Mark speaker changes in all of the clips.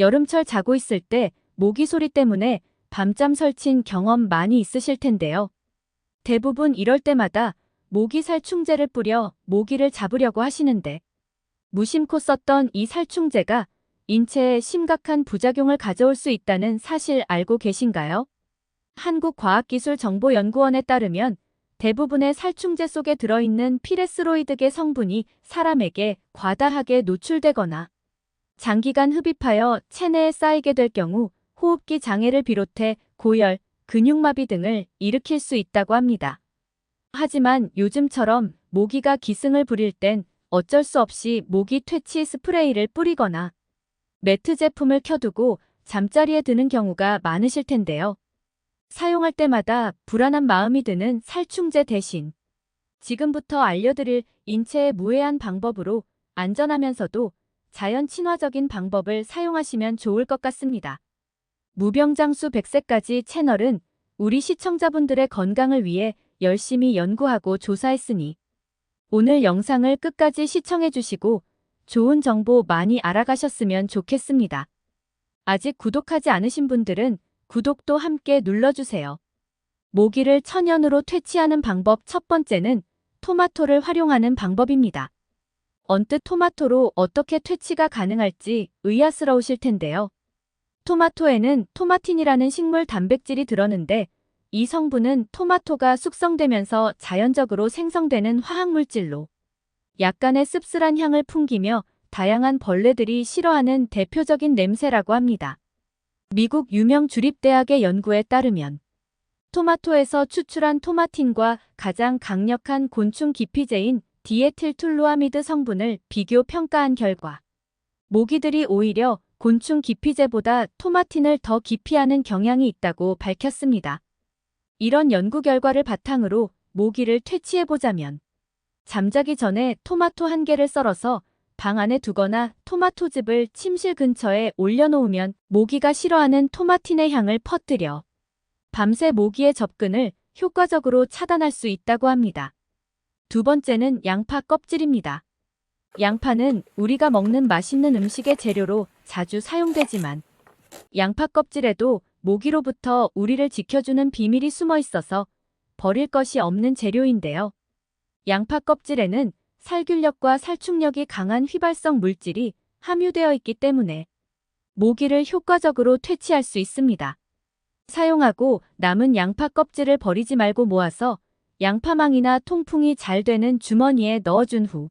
Speaker 1: 여름철 자고 있을 때 모기 소리 때문에 밤잠 설친 경험 많이 있으실 텐데요. 대부분 이럴 때마다 모기 살충제를 뿌려 모기를 잡으려고 하시는데 무심코 썼던 이 살충제가 인체에 심각한 부작용을 가져올 수 있다는 사실 알고 계신가요? 한국과학기술정보연구원에 따르면 대부분의 살충제 속에 들어있는 피레스로이드계 성분이 사람에게 과다하게 노출되거나 장기간 흡입하여 체내에 쌓이게 될 경우 호흡기 장애를 비롯해 고열, 근육마비 등을 일으킬 수 있다고 합니다. 하지만 요즘처럼 모기가 기승을 부릴 땐 어쩔 수 없이 모기 퇴치 스프레이를 뿌리거나 매트 제품을 켜두고 잠자리에 드는 경우가 많으실 텐데요. 사용할 때마다 불안한 마음이 드는 살충제 대신 지금부터 알려드릴 인체에 무해한 방법으로 안전하면서도 자연 친화적인 방법을 사용하시면 좋을 것 같습니다. 무병장수 100세까지 채널은 우리 시청자분들의 건강을 위해 열심히 연구하고 조사했으니 오늘 영상을 끝까지 시청해주시고 좋은 정보 많이 알아가셨으면 좋겠습니다. 아직 구독하지 않으신 분들은 구독도 함께 눌러주세요. 모기를 천연으로 퇴치하는 방법 첫 번째는 토마토를 활용하는 방법입니다. 언뜻 토마토로 어떻게 퇴치가 가능할지 의아스러우실 텐데요. 토마토에는 토마틴이라는 식물 단백질이 들었는데 이 성분은 토마토가 숙성되면서 자연적으로 생성되는 화학물질로 약간의 씁쓸한 향을 풍기며 다양한 벌레들이 싫어하는 대표적인 냄새라고 합니다. 미국 유명 주립대학의 연구에 따르면 토마토에서 추출한 토마틴과 가장 강력한 곤충 기피제인 디에틸툴루아미드 성분을 비교 평가한 결과 모기들이 오히려 곤충 기피제보다 토마틴을 더 기피하는 경향이 있다고 밝혔습니다. 이런 연구 결과를 바탕으로 모기를 퇴치해보자면 잠자기 전에 토마토 한 개를 썰어서 방 안에 두거나 토마토즙을 침실 근처에 올려놓으면 모기가 싫어하는 토마틴의 향을 퍼뜨려 밤새 모기의 접근을 효과적으로 차단할 수 있다고 합니다. 두 번째는 양파 껍질입니다. 양파는 우리가 먹는 맛있는 음식의 재료로 자주 사용되지만 양파 껍질에도 모기로부터 우리를 지켜주는 비밀이 숨어 있어서 버릴 것이 없는 재료인데요. 양파 껍질에는 살균력과 살충력이 강한 휘발성 물질이 함유되어 있기 때문에 모기를 효과적으로 퇴치할 수 있습니다. 사용하고 남은 양파 껍질을 버리지 말고 모아서 양파망이나 통풍이 잘 되는 주머니에 넣어준 후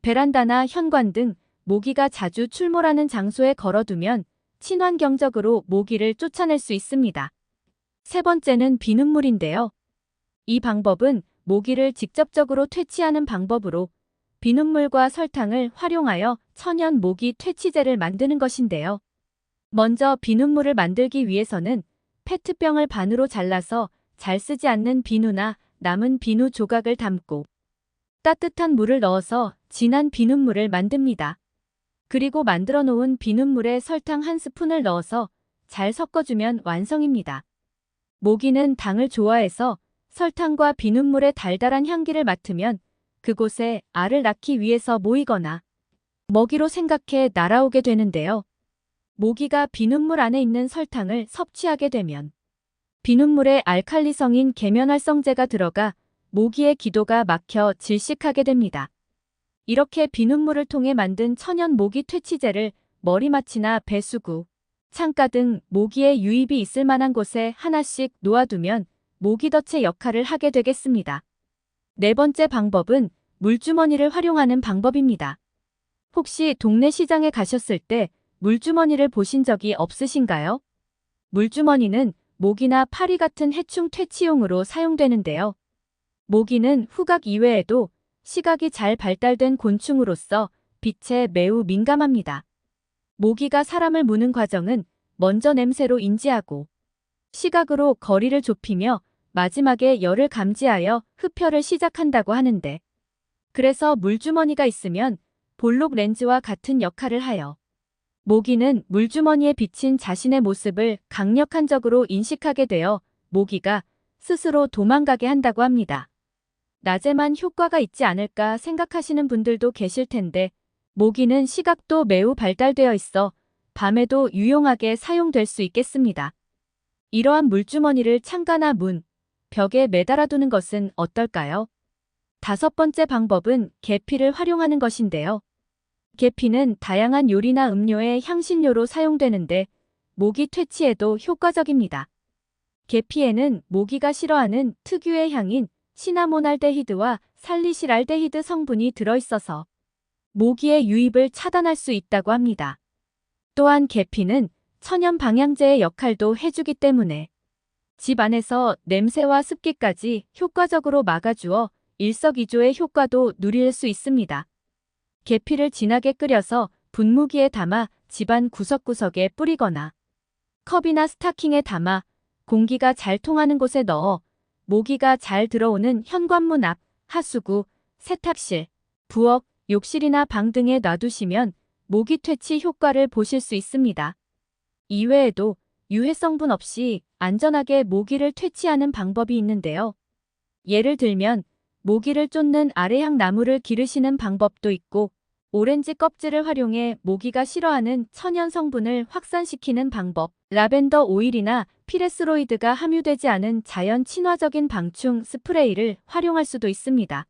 Speaker 1: 베란다나 현관 등 모기가 자주 출몰하는 장소에 걸어두면 친환경적으로 모기를 쫓아낼 수 있습니다. 세 번째는 비눗물인데요. 이 방법은 모기를 직접적으로 퇴치하는 방법으로 비눗물과 설탕을 활용하여 천연 모기 퇴치제를 만드는 것인데요. 먼저 비눗물을 만들기 위해서는 페트병을 반으로 잘라서 잘 쓰지 않는 비누나 남은 비누 조각을 담고 따뜻한 물을 넣어서 진한 비눗물을 만듭니다. 그리고 만들어 놓은 비눗물에 설탕 한 스푼을 넣어서 잘 섞어주면 완성입니다. 모기는 당을 좋아해서 설탕과 비눗물의 달달한 향기를 맡으면 그곳에 알을 낳기 위해서 모이거나 먹이로 생각해 날아오게 되는데요. 모기가 비눗물 안에 있는 설탕을 섭취하게 되면 비눗물에 알칼리성인 계면활성제가 들어가 모기의 기도가 막혀 질식하게 됩니다. 이렇게 비눗물을 통해 만든 천연 모기 퇴치제를 머리맡이나 배수구, 창가 등 모기의 유입이 있을 만한 곳에 하나씩 놓아두면 모기덫의 역할을 하게 되겠습니다. 네 번째 방법은 물주머니를 활용하는 방법입니다. 혹시 동네 시장에 가셨을 때 물주머니를 보신 적이 없으신가요? 물주머니는 모기나 파리 같은 해충 퇴치용으로 사용되는데요. 모기는 후각 이외에도 시각이 잘 발달된 곤충으로서 빛에 매우 민감합니다. 모기가 사람을 무는 과정은 먼저 냄새로 인지하고 시각으로 거리를 좁히며 마지막에 열을 감지하여 흡혈을 시작한다고 하는데 그래서 물주머니가 있으면 볼록 렌즈와 같은 역할을 하여 모기는 물주머니에 비친 자신의 모습을 강력한 적으로 인식하게 되어 모기가 스스로 도망가게 한다고 합니다. 낮에만 효과가 있지 않을까 생각하시는 분들도 계실 텐데 모기는 시각도 매우 발달되어 있어 밤에도 유용하게 사용될 수 있겠습니다. 이러한 물주머니를 창가나 문, 벽에 매달아두는 것은 어떨까요? 다섯 번째 방법은 계피를 활용하는 것인데요. 계피는 다양한 요리나 음료의 향신료로 사용되는데 모기 퇴치에도 효과적입니다. 계피에는 모기가 싫어하는 특유의 향인 시나몬알데히드와 살리실알데히드 성분이 들어있어서 모기의 유입을 차단할 수 있다고 합니다. 또한 계피는 천연 방향제의 역할도 해주기 때문에 집 안에서 냄새와 습기까지 효과적으로 막아주어 일석이조의 효과도 누릴 수 있습니다. 계피를 진하게 끓여서 분무기에 담아 집안 구석구석에 뿌리거나 컵이나 스타킹에 담아 공기가 잘 통하는 곳에 넣어 모기가 잘 들어오는 현관문 앞, 하수구, 세탁실, 부엌, 욕실이나 방 등에 놔두시면 모기 퇴치 효과를 보실 수 있습니다. 이외에도 유해 성분 없이 안전하게 모기를 퇴치하는 방법이 있는데요. 예를 들면 모기를 쫓는 아래향 나무를 기르시는 방법도 있고 오렌지 껍질을 활용해 모기가 싫어하는 천연 성분을 확산시키는 방법, 라벤더 오일이나 피레스로이드가 함유되지 않은 자연 친화적인 방충 스프레이를 활용할 수도 있습니다.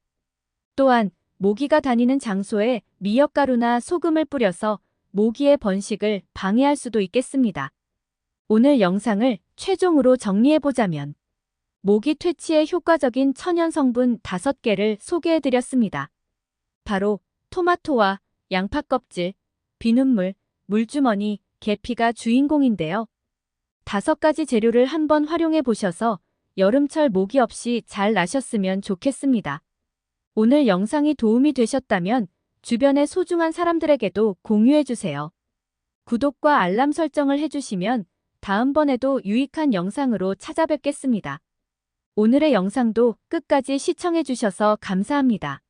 Speaker 1: 또한 모기가 다니는 장소에 미역가루나 소금을 뿌려서 모기의 번식을 방해할 수도 있겠습니다. 오늘 영상을 최종으로 정리해보자면 모기 퇴치에 효과적인 천연 성분 5개를 소개해드렸습니다. 바로 토마토와 양파 껍질, 비눗물, 물주머니, 계피가 주인공인데요. 다섯 가지 재료를 한번 활용해 보셔서 여름철 모기 없이 잘 나셨으면 좋겠습니다. 오늘 영상이 도움이 되셨다면 주변의 소중한 사람들에게도 공유해 주세요. 구독과 알람 설정을 해주시면 다음번에도 유익한 영상으로 찾아뵙겠습니다. 오늘의 영상도 끝까지 시청해 주셔서 감사합니다.